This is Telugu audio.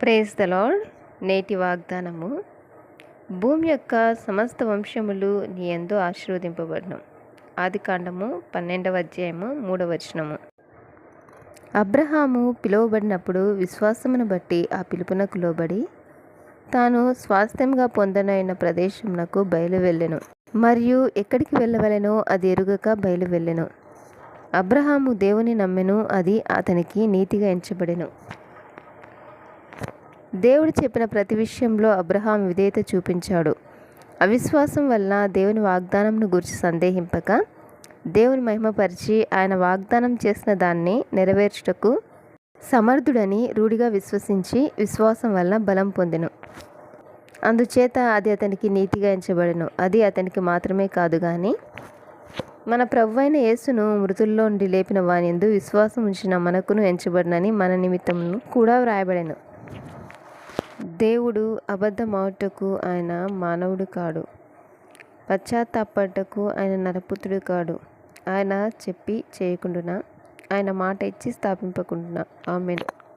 ప్రేస్ ద లాడ్ నేటి వాగ్దానము భూమి యొక్క సమస్త వంశములు నీ ఎందు ఆశీర్వదింపబడను. ఆది కాండము పన్నెండవ అధ్యాయము మూడవ వచనము. అబ్రహాము పిలువబడినప్పుడు విశ్వాసమును బట్టి ఆ పిలుపునకు లోబడి తాను స్వాస్థ్యంగా పొందనైన ప్రదేశమునకు బయలు వెళ్ళెను. మరియు ఎక్కడికి వెళ్ళవలెనో అది ఎరుగక బయలువెళ్ళెను అబ్రహాము దేవుని నమ్మెను అది అతనికి నీతిగా ఎంచబడెను. దేవుడు చెప్పిన ప్రతి విషయంలో అబ్రహాం విధేయత చూపించాడు. అవిశ్వాసం వలన దేవుని వాగ్దానంను గురించి సందేహింపక దేవుని మహిమపరిచి ఆయన వాగ్దానం చేసిన దాన్ని నెరవేర్చుటకు సమర్థుడని రూఢిగా విశ్వసించి విశ్వాసం వలన బలం పొందెను. అందుచేత అది అతనికి నీతిగా ఎంచబడెను. అది అతనికి మాత్రమే కాదు కానీ మన ప్రభు అయిన యేసును మృతుల్లో నుండి లేపిన వాని ఎందు విశ్వాసం ఉంచిన మనకును ఎంచబడినని మన నిమిత్తమును కూడా వ్రాయబడెను. దేవుడు అబద్ధమావుటకు ఆయన మానవుడు కాడు. పశ్చాత్తాపటకు ఆయన నరపుత్రుడు కాడు. ఆయన చెప్పి చేయకుండా ఆయన మాట ఇచ్చి స్థాపింపకుండా ఆమెను.